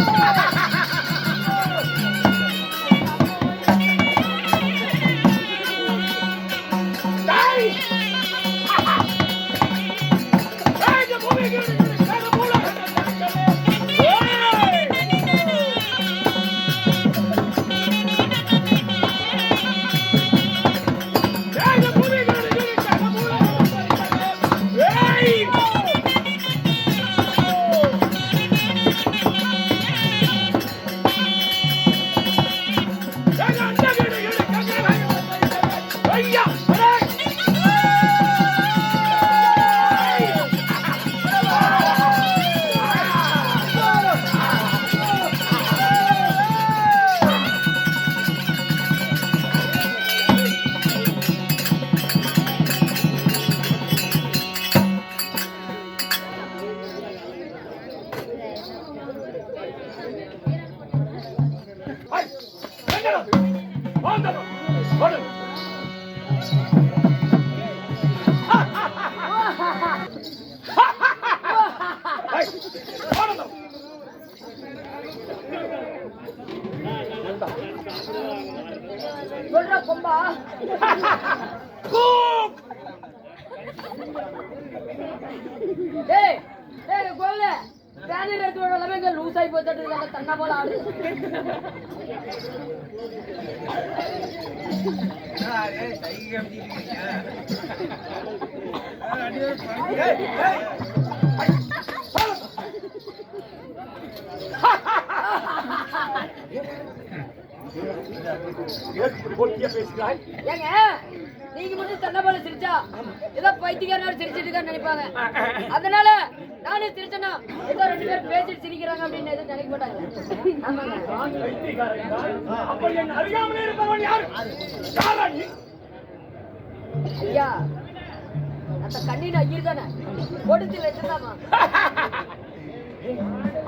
சொல்ற பேனர் எடுத்து விட எல்லாமே இங்க லூஸ் ஆகி போச்சுட்டு இருக்காங்க தன்னா போல ஆடு பேசுகிறாய் ஏங்க நீங்க மட்டும் தன்ன போல சிரிச்சா ஏதோ பைத்தியக்காரனால சிரிச்சிட்டு இருக்கான்னு நினைப்பாங்க. அதனால நானே சிரிச்சனா ஏதோ ரெண்டு பேரும் பேசிட்டு சிரிக்கிறாங்க அப்படின்னு எதுவும் நினைக்க மாட்டாங்க. அப்ப என் அறியாமலே இருப்பவன் யார் ஐயா அந்த கண்ணின் ஐயர் தானே? கொடுத்து வச்சிருந்தாமா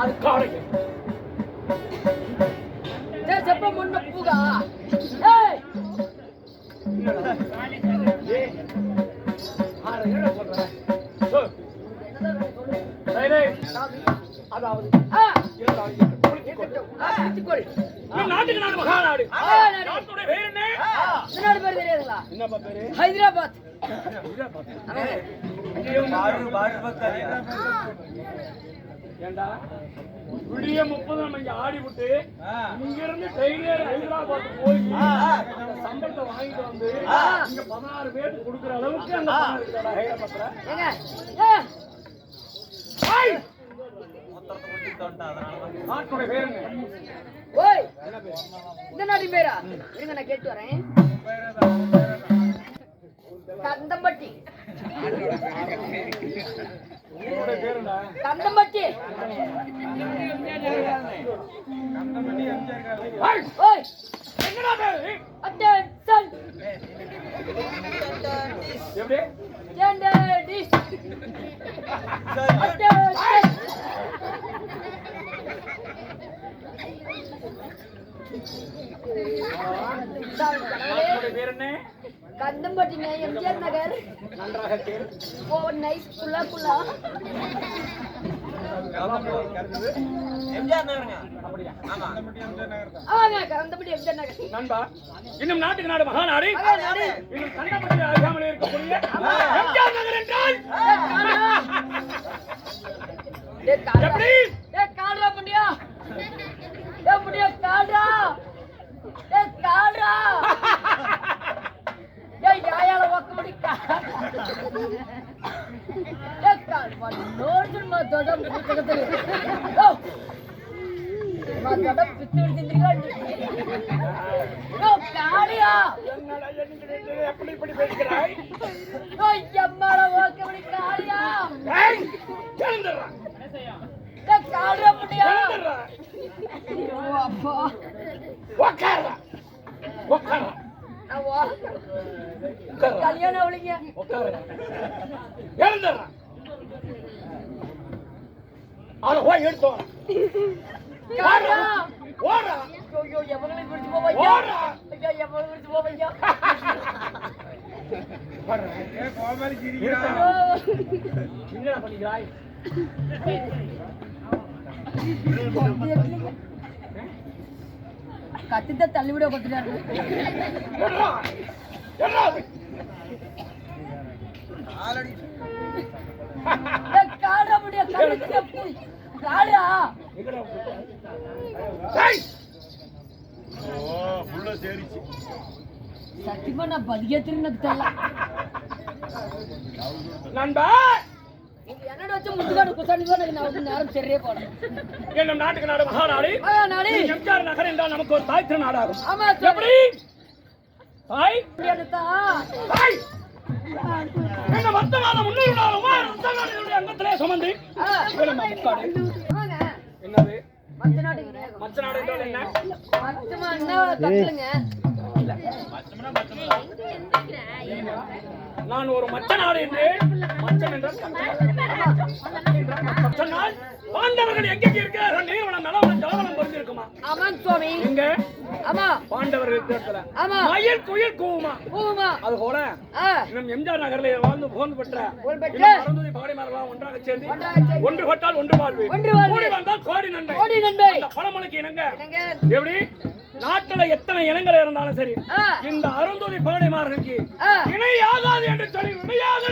அது காலை செப்ப முன்ன பூகா ஏய் அதாவது நாட்டுக்கு நாடு மகாநாடு. நாட்டுடைய பேர் என்ன முன்னாடி பேர் தெரியாதுங்களா என்னப்பா பேரு ஹைதராபாத் ஆமாங்க. ஏண்டா விடிய முப்பது நம்ம இங்க ஆடி விட்டு இங்க இருந்து ட்ரெயினர் ஹைதராபாத் போய் அந்த சம்பளத்தை வாங்கிட்டு வந்து இங்க பதினாறு பேருக்கு கொடுக்குற அளவுக்கு அங்க பணம் இருக்குதாடா ஹைதராபாத்ல ஓய். இந்த நாட்டின் பேரா? இருங்க நான் கேட்டு வரேன். கந்தம்பட்டி உன்னுடைய பேர் என்ன? கந்தம்பட்டி எம்ஜிஆர் நகர். நன்றாக ஓ நைஸ் நகர். நண்பா இன்னும் நாட்டுக்கு நாடு மகாநாடு. மகாநாடு. அவனை போய் எடுத்து. வா. காரா ஓடுறா. ஐயோ எவங்களை பிடிச்சு போவையா ஓடுறா. ஐயோ எவங்களை பிடிச்சு போவையா பண்ணிக்கிறாய் கத்தித்த தள்ளிவிட பத்துட்டாரு. எட்ரா, எட்ரா. காட காடா எங்கடா போட்ட? டேய், சத்தியமா நான் பதிகத்தின்னு எனக்கு தெரியல நண்பா! என்னோட வச்சு முத்துக்காடு குசாணி தான் நான் வந்து நேரம் சரியே போனேன் என்னும் நாட்டுக்கு நாடு மகாநாடு. நாளி எம்ஜிஆர் நகர் என்றால் நமக்கு ஒரு தாய் திருநாடாகும். ஆமா எப்படி? தாய்! என்ன வர்த்தமான முன்னூறு நாள் உமார் ரத்தநாடிகளுடைய அங்கத்திலே சுமந்து. என்னது மத்த நாட்டுக்கு மச்ச நாடு என்றால் என்ன? நான் ஒரு மச்ச நாடு என்று மச்சம் என்றால் மச்ச நாள் பாண்டவர்கள் எங்கெங்க இருக்கிறார்கள்? நீர்வளம் நலவளம் ஜலவளம் பொருந்திருக்குமா ஆமாங்க சுவாமி. எங்க? ஆமா. பாண்டவர்கள் இடத்துல ஆமா. மயில் குயில் கூவுமா. பூமா அது போல இன்னும் எம்ஜிஆர் நகரில் வாழ்ந்து புகழ்ந்து பெற்ற அருந்ததி பாடிமாரெல்லாம் ஒன்றாக சேர்ந்து ஒன்று பட்டால் ஒன்று வாழ்வு. கூடி வந்தால் கோடி நன்மை. கோடி நன்மை. இந்த பழமொழிக்கு இணங்க. எப்படி? நாட்டுல எத்தனை இனங்கள் இருந்தாலும் சரி இந்த அருந்ததி பாடிமார்களுக்கு இணை ஆகாது என்று சொல்லி விடையாக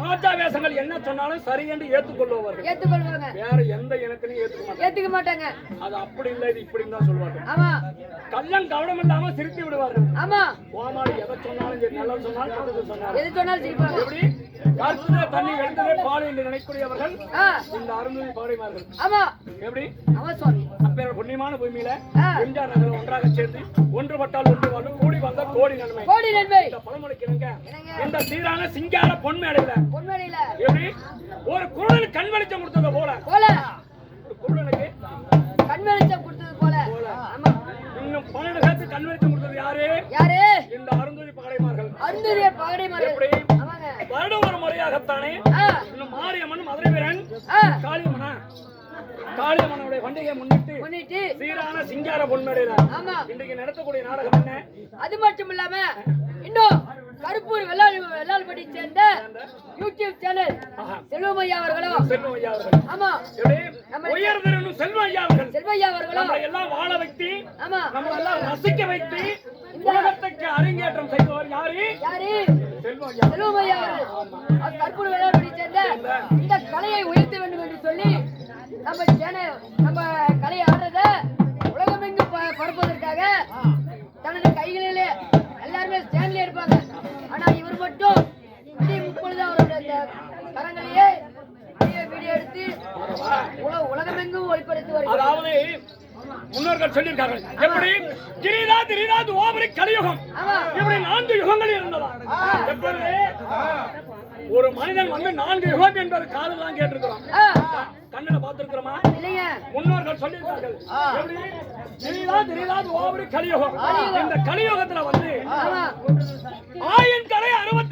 ராஜா வேஷங்கள் என்ன சொன்னாலும் சரி என்று ஏற்றுக்கொள்பவர்கள். ஏத்துக்கொள்வாங்க வேற எந்த இனத்திலையும் மாட்டாங்க. ஏத்துக்க மாட்டாங்க. அது அப்படி இல்லை இது இப்படின்னு தான் சொல்லுவார்கள் ஆமா. கள்ளம் கவனம் இல்லாம சிரித்து விடுவார்கள். ஆமா. கோமாளி எதை சொன்னாலும் சரி நல்லது சொன்னாலும் சொன்னாலும். எது சொன்னாலும் சிரிப்பாங்க. எப்படி? தண்ணி பால் என்று நினைக்கக்கூடியவர்கள் ஆ. இந்த அருந்ததி பாடிமார்கள் ஆமா. எப்படி? ஆமா சுவாமி. அப்பேர் புண்ணியமான பூமியில ஆ. எம்ஜிஆர் நகரம் ஒன்றாக சேர்ந்து ஒன்றுபட்டால் ஒன்று வாழும் கூடி வந்த கோடி நன்மை. கோடி நன்மை. இந்த பழமொழிக்கு இணங்க என்னங்க? இந்த சீரான சிங்கார பொன்மேடையில பொன்மணியில எப்படி? ஒரு குருடனுக்கு கண் வெளிச்சம் கொடுத்தது போல. போல. ஒரு குருடனுக்கு கண் வெளிச்சம் கொடுத்தது போல. ஆமா. இன்னும் பன்னெண்டு பேருக்கு கண் வெளிச்சம் கொடுத்தது யாரு? யாரு? இந்த அருந்ததி பாடைமார்கள் அருந்ததிய பகடை மரம் எப்படி வருடம் ஒரு முறையாகத்தானே இன்னும் மாரியம்மன் மதுரை வீரன் காளியம்மனா? காளியம்மனுடைய பண்டிகையை முன்னிட்டு சீரான சிங்கார பொன்மேடையில ஆமா. இன்றைக்கு நடத்தக்கூடிய நாடகம் என்ன? அது மட்டும் இல்லாம இன்னும் கருப்பூர் வெள்ளாள் வெள்ளாள்படி சேர்ந்த யூடியூப் சேனல். செல்வமையா அவர்களும் செல்வம் ஐயா அவர்கள். ஆமா. எப்படி? உயர்திருந்தும் செல்வம் ஐயா அவர்கள். செல்வையா அவர்களும் எல்லாம் வாழ வைத்து ஆமா. நம்மளை எல்லாம் ரசிக்க வைத்து உலகத்துக்கு அரங்கேற்றம் செய்தவர் யாரு? யாரு? செல்வமையா அவர்கள் அவர் கருப்பூர் சேர்ந்த இந்த கலையை உயர்த்த வேண்டும் என்று சொல்லி நம்ம சேனல் நம்ம கலையை ஆடுறத உலகமெங்கும் ப- பரப்புவதற்காக தனது கைகளிலே எல்லாருமே ஸ்டாண்ட்ல இருப்பாங்க. ஆனா இவர் மட்டும் முன்னோர்கள் சொல்லியிருக்கார்கள். எப்படி? கிரிதா திரிதா துவாபரி கலியுகம். இப்படி நான்கு யுகங்கள் இருந்ததா? எப்படி? ஒரு மனிதன் வந்து நான்கு யுகம் என்பது காதல் தான் கேட்டிருக்கிறோம் கண்ணுல பார்த்திருக்கிறோமா? முன்னோர்கள் சொல்லியிருக்கார்கள். திரிதா திரிதா துவாபரி கலியுகம். இந்த கலியுகத்துல வந்து ஆயன் கலை அறுபத்தி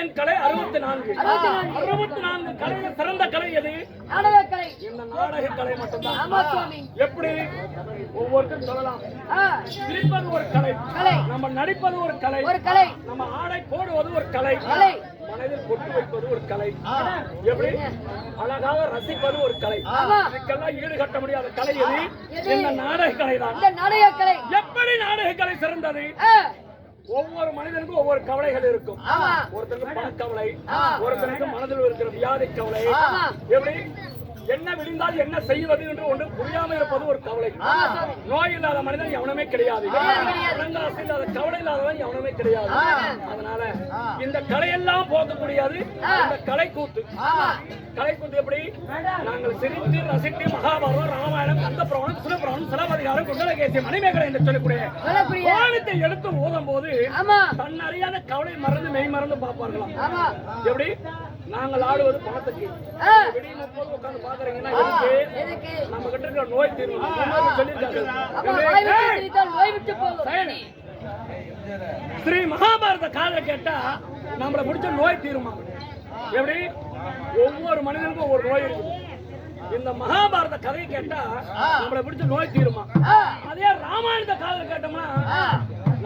ஆயன் கலை அறுபத்தி நான்கு அறுபத்தி நான்கு. கலையில சிறந்த கலை எது? நாடகக்கலை. இந்த நாடக கலை மட்டும்தான். ஆமா சுவாமி எப்படி? ஒவ்வொருத்தரும் சொல்லலாம். ஆ, சிரிப்பது ஒரு கலை. நம்ம நடிப்பது ஒரு கலை. ஒரு கலை. நம்ம ஆடை போடுவது ஒரு கலை. கலை. மனதில் கொட்டு வைப்பது ஒரு கலை. எப்படி? அழகாக ரசிப்பது ஒரு கலை. இதுக்கெல்லாம் ஈடுகட்ட முடியாத கலை எது? இந்த நாடக கலை தான் எப்படி நாடக கலை சிறந்தது ஒவ்வொரு மனிதனுக்கும் ஒவ்வொரு கவலைகள் இருக்கும். ஒருத்தனுக்கு பணக்கவலை ஆ. ஒருத்தனுக்கு மனதில் இருக்கிற வியாதி கவலை. எப்படி? என்ன விழுந்தால் என்ன செய்வது என்று ஒன்று புரியாம இருப்பது ஒரு கவலை. நோய் இல்லாத மனிதன் எவனுமே கிடையாது. இல்லாத கவலை இல்லாதவன் எவனுமே கிடையாது. அதனால இந்த கலையெல்லாம் போக்கக்கூடியது இந்த கலை கூத்து கலை கூத்து எப்படி? நாங்கள் சிரித்து ரசித்து மகாபாரதம் ராமாயணம் கந்த புராணம் சிவபுராணம் சிலப்பதிகாரம் சலவதிகாரம் குண்டலகேசி மணிமேகலை என்று சொல்லக்கூடிய கோணத்தை எடுத்து ஓதும் போது தன் அறியாத கவலை மறந்து மெய் மறந்து பார்ப்பார்களாம். எப்படி? நாங்கள் ஆடுவது பணத்துக்கு. உட்கார்ந்து பாக்குறீங்கன்னா நம்ம கிட்ட இருக்கிற நோய் தீர்வு. சொல்லியிருக்காங்க. ஸ்ரீ மகாபாரத காதை கேட்டா நம்மள பிடிச்ச நோய் தீருமா எப்படி? ஒவ்வொரு மனிதனுக்கும் ஒவ்வொரு நோய் இருக்குது இந்த மகாபாரத கதையை கேட்டா நம்மள பிடிச்ச நோய் தீருமா? அதே ராமாயணத்தை காதை கேட்டோம்னா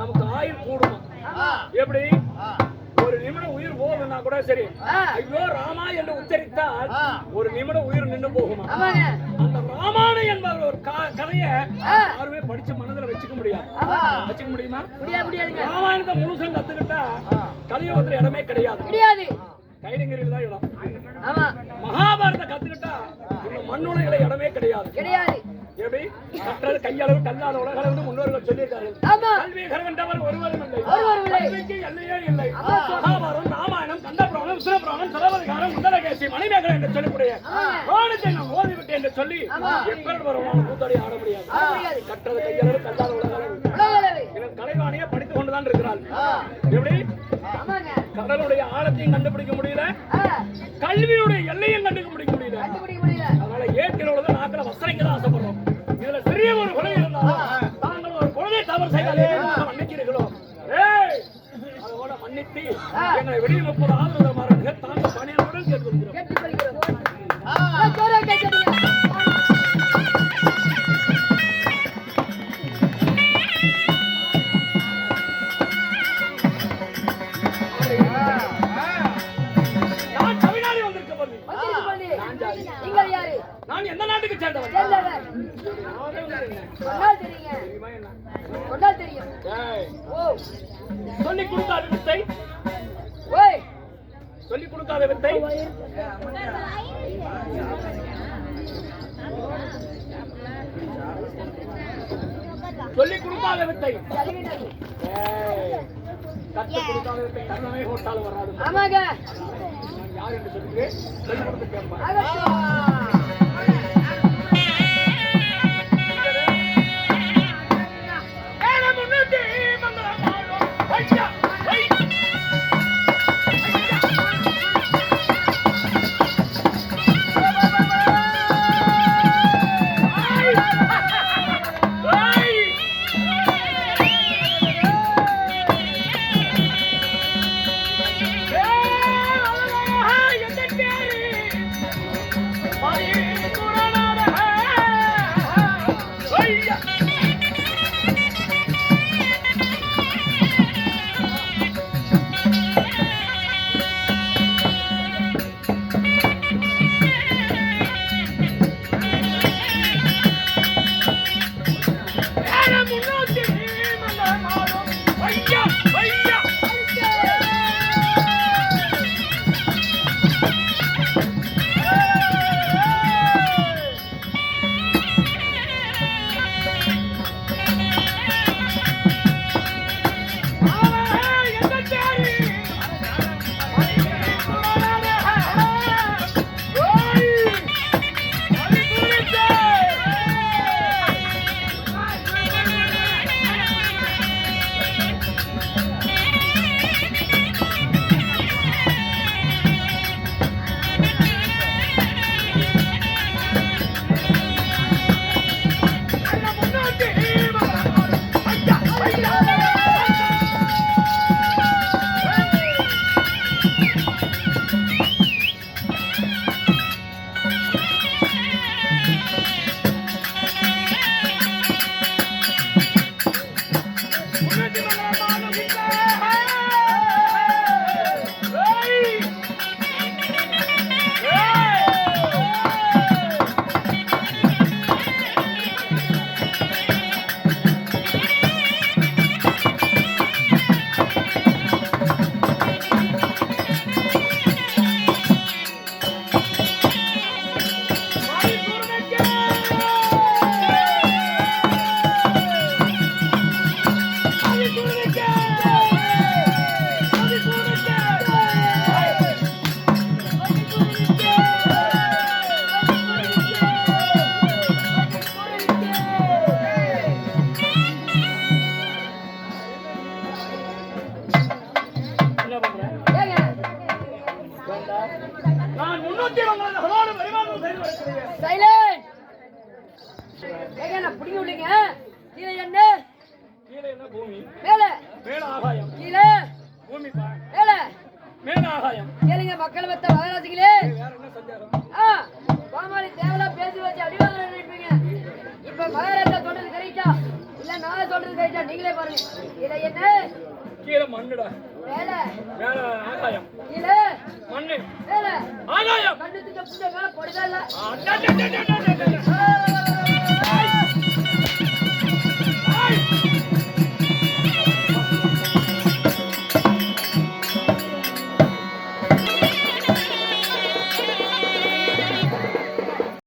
நமக்கு ஆயுள் கூடுமா? எப்படி? ஒரு நிமிடம் உயிர் போகுதுன்னா கூட சரி. ஐயோ ராமா என்று உச்சரித்தால் ஒரு நிமிடம் உயிர் நின்று போகுமா? அந்த ராமாயணம் என்பவர் ஒரு கதையை. யாருமே படிச்சு மனதுல வச்சுக்க முடியாது. வச்சுக்க முடியுமா? ராமாயணத்தை முழுசும் கத்துக்கிட்டா கலியுகத்துல இடமே கிடையாது. முடியாது கைலிங்கரில் தான் இடம். ஆமா. மகாபாரத கத்துக்கிட்டா இந்த மண்ணுலகில இடமே கிடையாது. கிடையாது. எப்படி? கற்றது கையளவு கல்லாத உலகளவு முன்னோர்கள் சொல்லியிருக்கார்கள். கல்வி கரவென்றவர் ஒருவரும் இல்லை. ஒருவரும் இல்லை. கல்விக்கு எல்லையே இல்லை. மகாபாரதம் ராமாயணம் கண்டபுராணம் விஷ்ணுபுராணம் சிலவதிகாரம் குண்டலகேசி மணிமேகலை என்று சொல்லக்கூடிய நான் ஓதிவிட்டேன் என்று சொல்லி எப்பேர் கூத்தாடி ஆட முடியாது. கற்றது கையளவு கல்லாத உலகளவு. கலைவாணியை படித்துக் கொண்டுதான் இருக்கிறாள். எப்படி? கடலுடைய ஆழத்தையும் கண்டுபிடிக்க முடியல. கல்வியுடைய எல்லையும் கண்டுபிடிக்க முடியல. அதனால ஏற்கிறவங்க நாக்கில வசனைக்கு தான் ஆசைப்படுறோம் இதுல சிறிய ஒரு குறை இருந்தாலும் தாங்கள் ஒரு குழந்தை தவறு செய்தாலே மன்னிக்கிறீர்களோ அதோட மன்னித்து எங்களை வெளியே முப்பது ஆதரவு சொன்னால் தெரியும் ஓ சொல்லிக் கொடுக்காத வித்தை. ஓய் சொல்லிக் கொடுக்காத வித்தை சொல்லிக் கொடுக்காத வித்தை கொடுக்காத போட்டாலும் வராது. ஆமாங்க. யார் என்று சொல்லுகிறேன்? சொல்லிக் கொடுத்து கேட்பார் சொல்றது ரைட்டா நீங்களே பாருங்க. இதை என்ன? கீழே மண்ணுடா. மேல. மேல ஆகாயம். கீழே. மண்ணு. மேல. ஆகாயம். கண்ணு திட்ட மேல பொடிதா இல்ல?